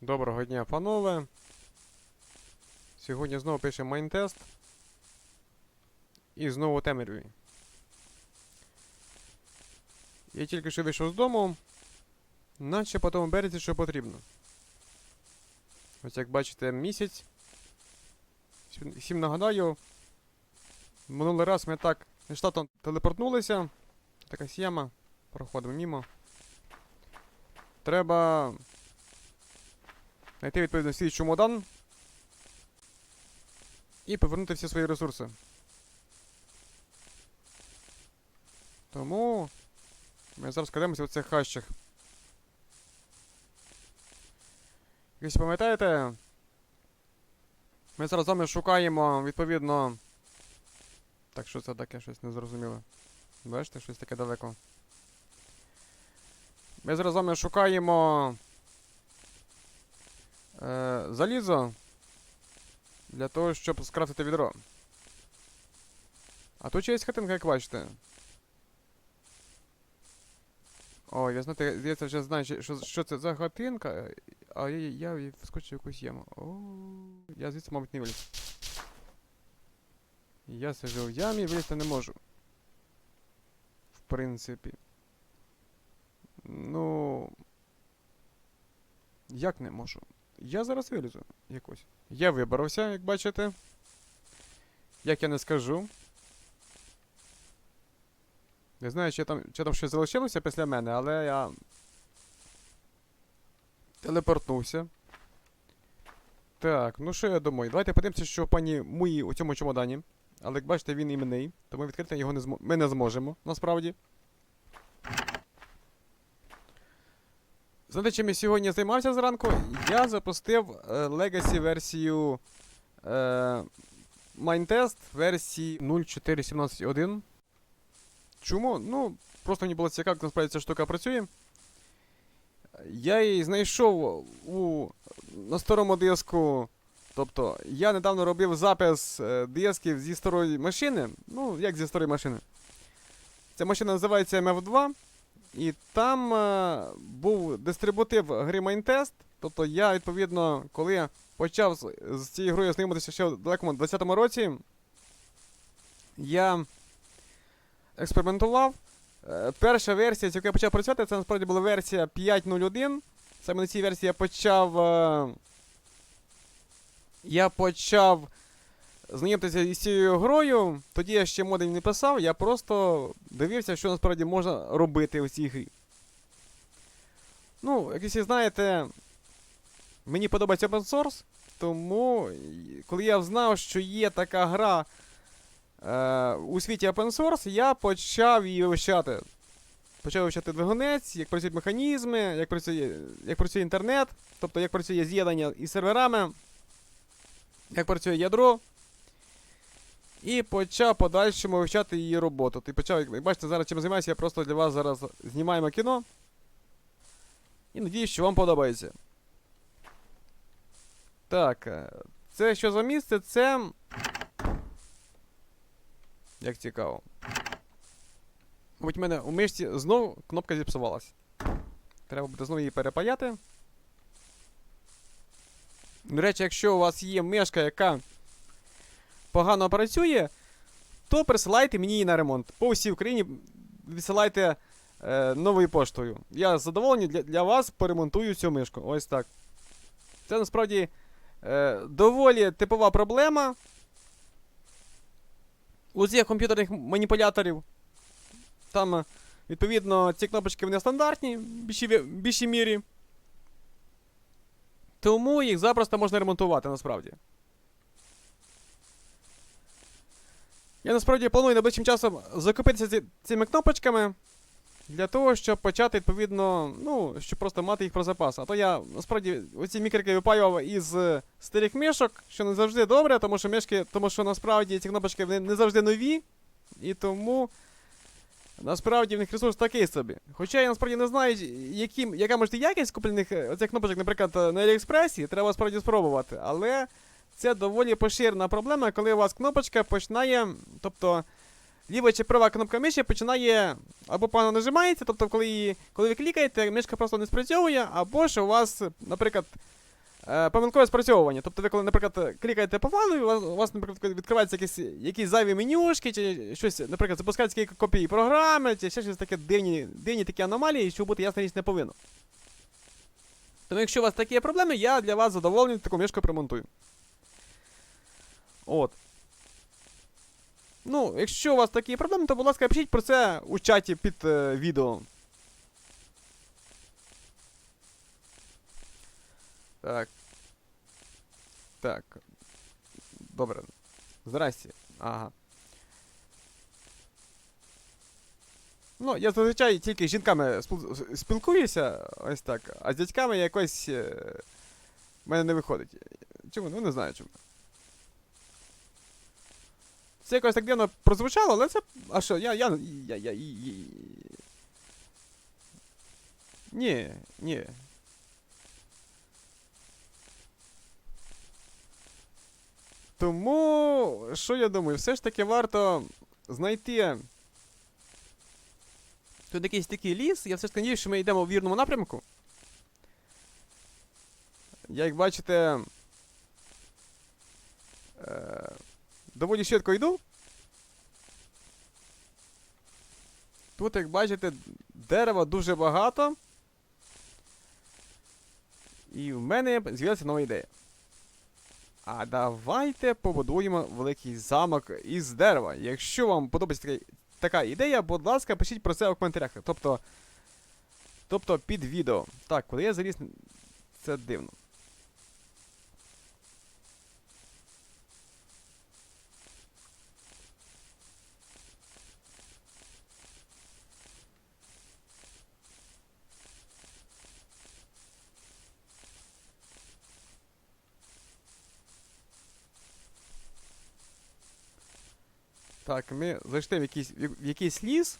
Доброго дня, панове. Сьогодні знову пишемо майнтест. І знову темряві. Я тільки що вийшов з дому, наче по тому що потрібно. Ось як бачите, місяць. Всім- нагадаю, минулий раз ми так нештатно телепортнулися. Така схема. Проходимо мімо. Треба знайти відповідно свій чемодан і повернути всі свої ресурси. Тому ми зараз кладемося в цих хащах. Якщо пам'ятаєте, ми зараз з вами шукаємо відповідно. Так, що це таке щось незрозуміле? Бачите, щось таке далеко. Ми зараз з вами шукаємо е, залізо для того, щоб скрафтити відро. А тут ще є хатинка, як бачите. Ой, я знаєте, здається, вже знаю, що, що це за хатинка, а я, я, я вскочив якусь яму. О, я звідси, мабуть, не виліз. Я сижу в ямі, вилізти не можу. В принципі. Ну. Як не можу? Я зараз вилізу якось. Я вибрався, як бачите. Як я не скажу. Не знаю, чи там, чи там щось залишилося після мене, але я. Телепортнувся. Так, ну що я думаю? Давайте подивимося, що пані Муї у цьому чемодані. Але як бачите, він іменний, тому відкрити його не змо... ми не зможемо, насправді. Знаєте, чим я сьогодні займався зранку? Я запустив е, Legacy версію е, Mindtest версії 0.4.17.1. Чому? Ну, просто мені було цікаво, як насправді ця штука працює. Я її знайшов у, на старому диску. Тобто, я недавно робив запис е, дисків зі старої машини. Ну, як зі старої машини. Ця машина називається MF2. І там е, був дистрибутив гри Майнтест. Тобто я, відповідно, коли почав з, з цією грою знайомитися ще в далекому 20-му році, я експериментував. Е, перша версія, з якою я почав працювати, це насправді була версія 5.01. Саме на цій версії я почав. Е, я почав знайомитися із цією грою. Тоді я ще моди не писав, я просто дивився, що насправді можна робити у цій грі. Ну, як всі знаєте, мені подобається open source, тому коли я знав, що є така гра е, у світі open source, я почав її вивчати. Почав вивчати двигунець, як працюють механізми, як працює, як працює інтернет, тобто як працює з'єднання із серверами, як працює ядро. І почав подальшому вивчати її роботу. Ти почав, як бачите, зараз чим займаюся, я просто для вас зараз знімаємо кіно. І надіюсь, що вам подобається. Так. е, Це що за місце? Це. Як цікаво. Мабуть, в мене у мишці знову кнопка зіпсувалась. Треба буде знову її перепаяти. До речі, якщо у вас є мишка, яка погано працює, то присилайте мені її на ремонт. По всій Україні відсилайте е, новою поштою. Я задоволений для, для вас поремонтую цю мишку. Ось так. Це насправді е, доволі типова проблема у цих комп'ютерних маніпуляторів. Там, е, відповідно, ці кнопочки вони стандартні в більшій, більшій мірі. Тому їх запросто можна ремонтувати насправді. Я насправді планую найближчим часом закупитися ці, цими кнопочками для того, щоб почати, відповідно, ну, щоб просто мати їх про запас. А то я насправді оці мікрики випаював із старих мішок, що не завжди добре, тому що мішки, тому що насправді ці кнопочки вони не завжди нові. І тому насправді в них ресурс такий собі. Хоча я насправді не знаю, які, яка може якість куплених е, оцих кнопочок, наприклад, на Аліекспресі, треба справді спробувати. Але це доволі поширена проблема, коли у вас кнопочка починає, тобто ліва чи права кнопка миші починає або погано нажимається, тобто коли, її, коли ви клікаєте, мишка просто не спрацьовує, або ж у вас, наприклад, е, помилкове спрацьовування. Тобто ви коли, наприклад, клікаєте по файлу, і у вас, у вас наприклад, відкриваються якісь, якісь зайві менюшки, чи щось, наприклад, запускаються копій програми, чи ще щось таке дивні, дивні такі аномалії, що бути ясна річ не повинно. Тому якщо у вас такі проблеми, я для вас задоволений таку мішку примонтую. От. Ну, якщо у вас такі проблеми, то, будь ласка, пишіть про це у чаті під е, відео. Так. Так. Добре. Здрасте. Ага. Ну, я зазвичай тільки з жінками спілкуюся, ось так, а з дядьками якось. е, в мене не виходить. Чому? Ну не знаю чому. Це якось так дивно прозвучало, але це. А що, я. я. я. я. я... Ні, ні. Тому, що я думаю, все ж таки варто знайти. Тут якийсь такий ліс, я все ж таки надіюсь, що ми йдемо в вірному напрямку. Як бачите. Е, доволі швидко йду. Тут, як бачите, дерева дуже багато. І в мене з'явилася нова ідея. А давайте побудуємо великий замок із дерева. Якщо вам подобається така, така ідея, будь ласка, пишіть про це у коментарях. Тобто. Тобто під відео. Так, коли я заліз. Це дивно. Так, ми зайшли в якийсь, в якийсь ліс.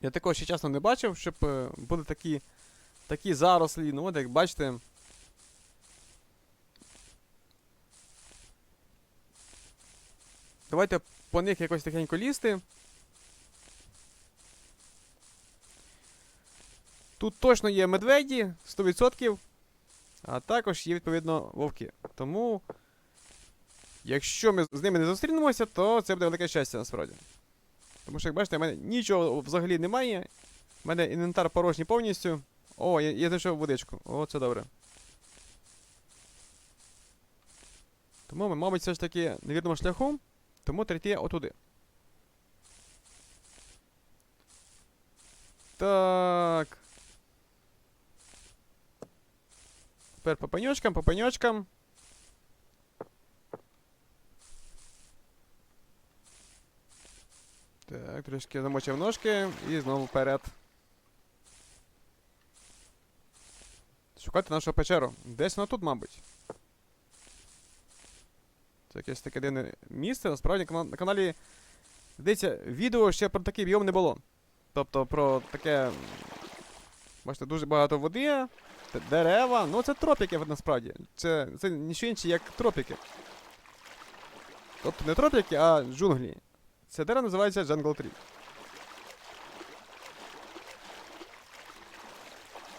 Я такого ще чесно не бачив, щоб е, були такі, такі зарослі. Ну, от як бачите. Давайте по них якось тихенько лізти. Тут точно є медведі 100%. А також є, відповідно, вовки. Тому. Якщо ми з ними не зустрінемося, то це буде велике щастя насправді. Тому що, як бачите, в мене нічого взагалі немає. У мене інвентар порожній повністю. О, я, я знайшов водичку. О, це добре. Тому ми, мабуть, все ж таки на вірному шляху, тому треба йти отуди. Так. Тепер по пеньочкам, по пеньочкам. Так, трішки замочив ножки і знову вперед. Шукати нашу печеру. Десь вона тут, мабуть. Це якесь таке дивне місце. Насправді на каналі. Здається, відео ще про такий біом не було. Тобто про таке. Бачите, дуже багато води, дерева. Ну це тропіки насправді. Це, це нічого інше, як тропіки. Тобто не тропіки, а джунглі. Це дерево називається Jungle Tree.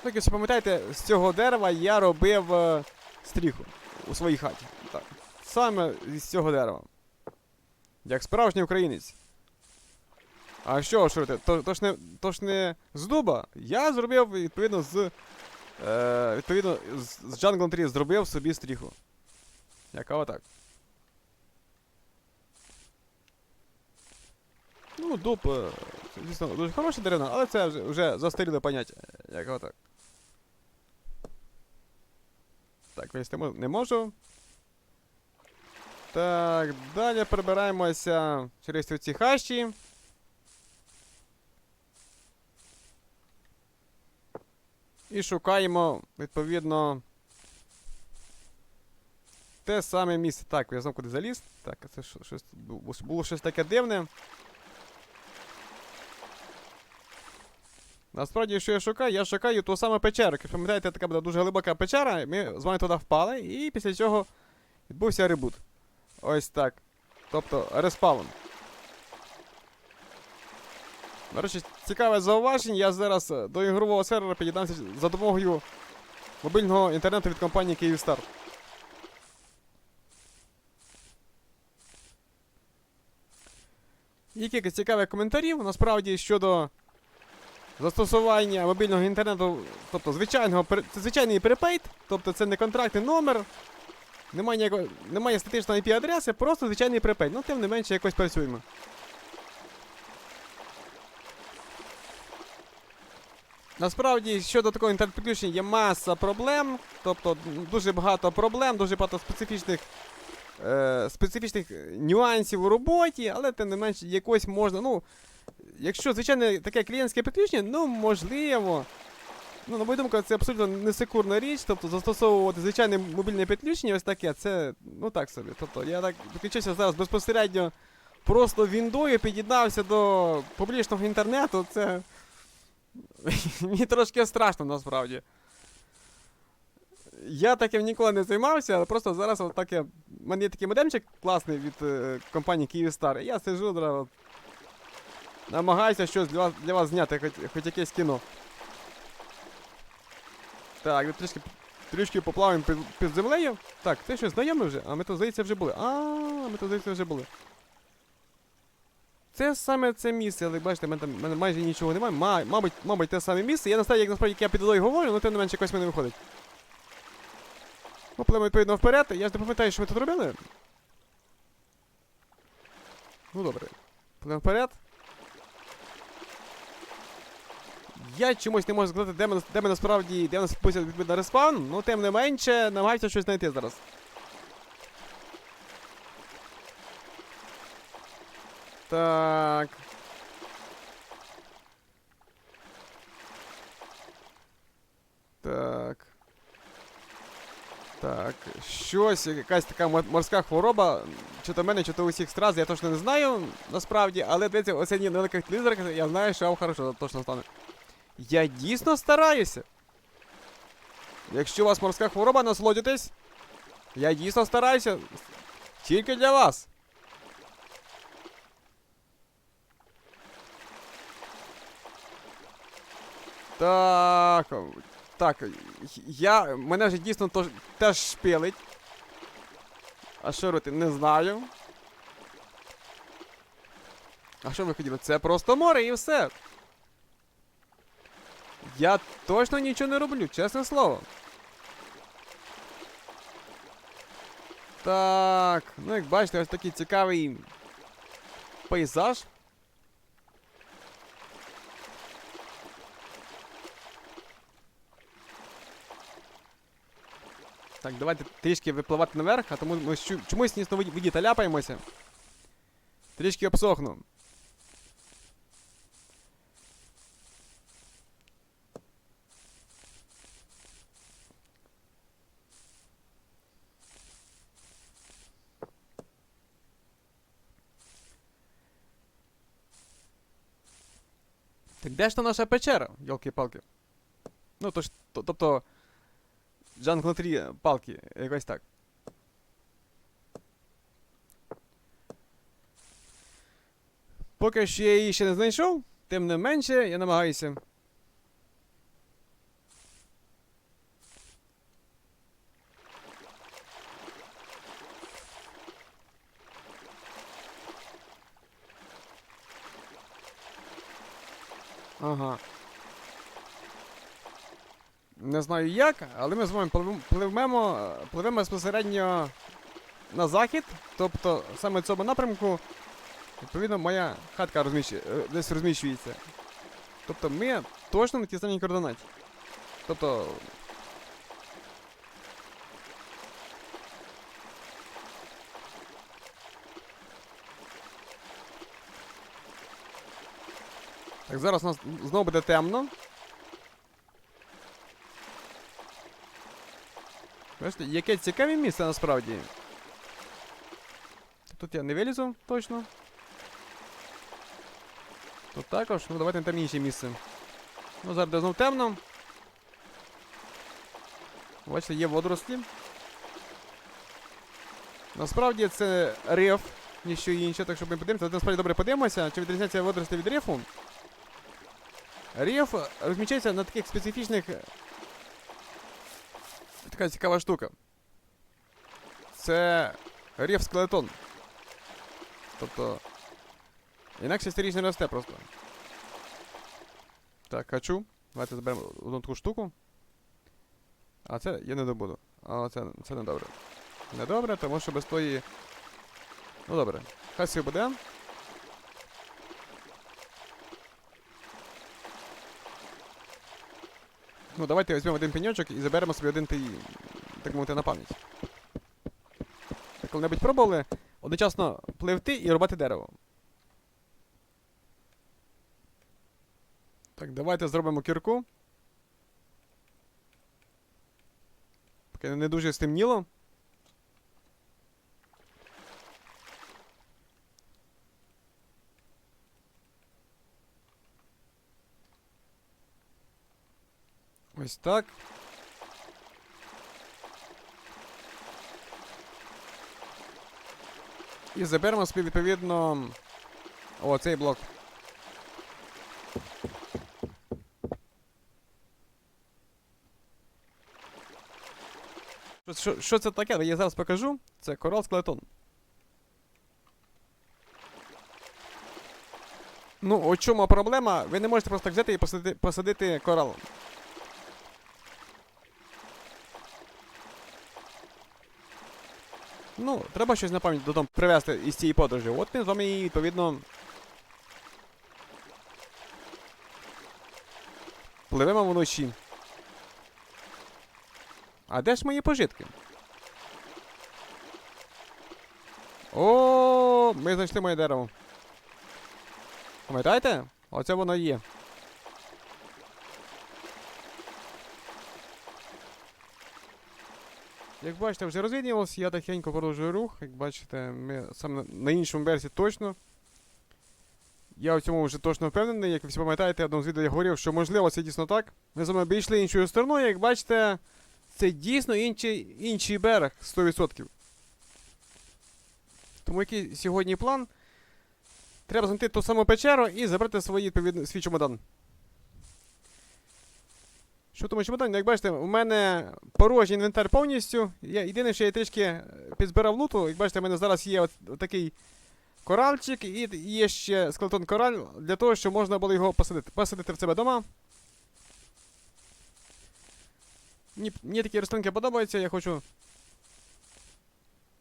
Так, якщо пам'ятаєте, з цього дерева я робив е, стріху у своїй хаті. Так. Саме з цього дерева. Як справжній українець. А що ж робити? То, то, ж не, то ж не з дуба. Я зробив відповідно з. Е, відповідно, з, з Jungle Tree зробив собі стріху. Яка отак. Ну, дуб, е, звісно, дуже хороше дерево, але це вже, вже застаріле поняття. Як отак. Так, вилізти не можу. Так, далі перебираємося через ці хащі. І шукаємо, відповідно. Те саме місце. Так, я знов куди заліз. Так, це щось було щось таке дивне. Насправді, що я шукаю, я шукаю ту саму печеру. Як пам'ятаєте, така була дуже глибока печера. Ми з вами туди впали, і після цього відбувся ребут. Ось так. Тобто респаун. До речі, цікаве зауваження. Я зараз е, до ігрового сервера під'єднався за допомогою мобільного інтернету від компанії Київстар. Є кілька цікавих коментарів насправді щодо застосування мобільного інтернету, тобто звичайного це звичайний припейт, тобто це не контрактний номер, немає, ніякого, немає статичної IP-адреси, просто звичайний припейт. Ну, тим не менше якось працюємо. Насправді, щодо такого інтернет-підключення є маса проблем, тобто дуже багато проблем, дуже багато специфічних, е, специфічних нюансів у роботі, але тим не менше якось можна. Ну, якщо, звичайно, таке клієнтське підключення, ну можливо. Ну, на мою думку, це абсолютно несекурна річ, тобто застосовувати звичайне мобільне підключення, ось таке, це ну так собі. Тобто я так підключився зараз безпосередньо просто віндою, під'єднався до публічного інтернету, це. Мені трошки страшно насправді. Я таким ніколи не займався, але просто зараз от таке. У мене є такий модемчик класний від е, компанії Kyivstar. і Я сижу, дра, намагаюся щось для вас, для вас зняти, хоч, хоч якесь кіно. Так, трішки, трішки поплаваємо під, під землею. Так, ти що, знайомий вже? А ми то здається вже були. А, ми то здається вже були. Це саме це місце, але бачите, в мене мене майже нічого немає. Ма, мабуть, мабуть, те саме місце. Я насправді, як насправді як я під водою говорю, але тим не менше якось мене виходить. Ми пливемо відповідно вперед. Я ж не пам'ятаю, що ми тут робили. Ну добре. Пливемо вперед. Я чомусь не можу сказати, де ми, де ми насправді, де нас пустять відповідь на респаун, ну тим не менше, намагаюся щось знайти зараз. Так. Так. Так. Щось, якась така морська хвороба. Чи то в мене, чи то у всіх страз, я точно не знаю, насправді, але дивіться, оце на великих телевізорах, я знаю, що вам хорошо точно стане. Я дійсно стараюся. Якщо у вас морська хвороба, насолодитесь. Я дійсно стараюся. Тільки для вас. Так. Так. Я. Мене вже дійсно тож, теж шпилить. А що робити? Не знаю. А що ви хотіли? Це просто море і все. Я точно нічого не роблю, чесне слово. Так, ну як бачите, ось такий цікавий пейзаж. Так, давайте трішки випливати наверх, а тому ми щу- чомусь нісно в воді та ляпаємося. Трішки обсохну. Так де ж та наша печера, йолки-палки? Ну, то ж, то, тобто. Джангл 3 палки, якось так. Поки що я її ще не знайшов, тим не менше я намагаюся. Ага. Не знаю як, але ми з вами пливемо, пливемо, безпосередньо на захід. Тобто саме в цьому напрямку, відповідно, моя хатка розміщує, е, десь розміщується. Тобто ми точно на тій самій координаті. Тобто. Так, зараз у нас знову буде темно. Бачите, яке цікаве місце насправді. Тут я не вилізу точно. Тут також, ну давайте там інше місце. Ну, зараз де знов темно. Бачите, є водорослі. Насправді це риф, ніщо інше, так що ми подивимося. Давайте насправді добре подивимося, чи відрізняється водорослі від рифу. Риф розміщається на таких специфічних така цікава штука. Це рів скелетон. Тобто. Інакше старіч не росте просто. Так, хочу. Давайте зберемо одну таку штуку. А це я не добуду. А це, це не добре. Не добре, тому що без тої. Ну добре. Хай собі буде. Ну, давайте візьмемо один пеньочок і заберемо собі один ти, так мовити, на пам'ять. Коли-небудь пробували одночасно пливти і рубати дерево. Так, давайте зробимо кірку. Поки не дуже стемніло. Ось так. І заберемо собі відповідно о, цей блок. Що, що, це таке? Я зараз покажу. Це корал скелетон. Ну, у чому проблема? Ви не можете просто так взяти і посадити, посадити корал. Ну, треба щось на пам'ять додому привезти із цієї подорожі. От ми з вами і відповідно. Пливемо вночі. А де ж мої пожитки? О, ми знайшли моє дерево. Пам'ятаєте? Оце воно є. Як бачите, вже розвіднілось, я тихенько продовжую рух. Як бачите, ми саме на іншому версії точно. Я в цьому вже точно впевнений. Як ви всі пам'ятаєте, в одному з відео я говорив, що можливо це дійсно так. Ми з вами обійшли іншою стороною, як бачите, це дійсно інший, інший берег 100%. Тому який сьогодні план? Треба знайти ту саму печеру і забрати свої, свій чемодан. Що тому чемодані? Як бачите, у мене порожній інвентар повністю. Я, єдине, що я трішки підзбирав луту. Як бачите, у мене зараз є от, от такий коральчик і є ще скелетон кораль для того, щоб можна було його посадити. Посадити в себе вдома. Мені, мені такі рослинки подобаються, я хочу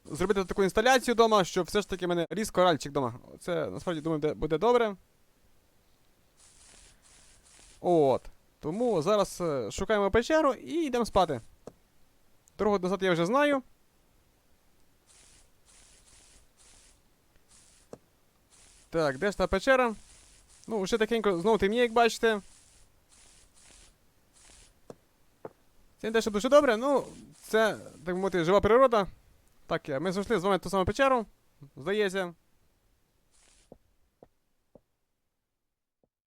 зробити таку інсталяцію вдома, щоб все ж таки в мене ріс коральчик вдома. Це насправді думаю буде добре. От. Тому зараз е, шукаємо печеру і йдемо спати. Дорогу назад я вже знаю. Так, де ж та печера? Ну, вже тихенько знову темніє, як бачите. Це не те, що дуже добре, ну, це, так би мовити, жива природа. Так, ми знайшли з вами ту саму печеру. Здається.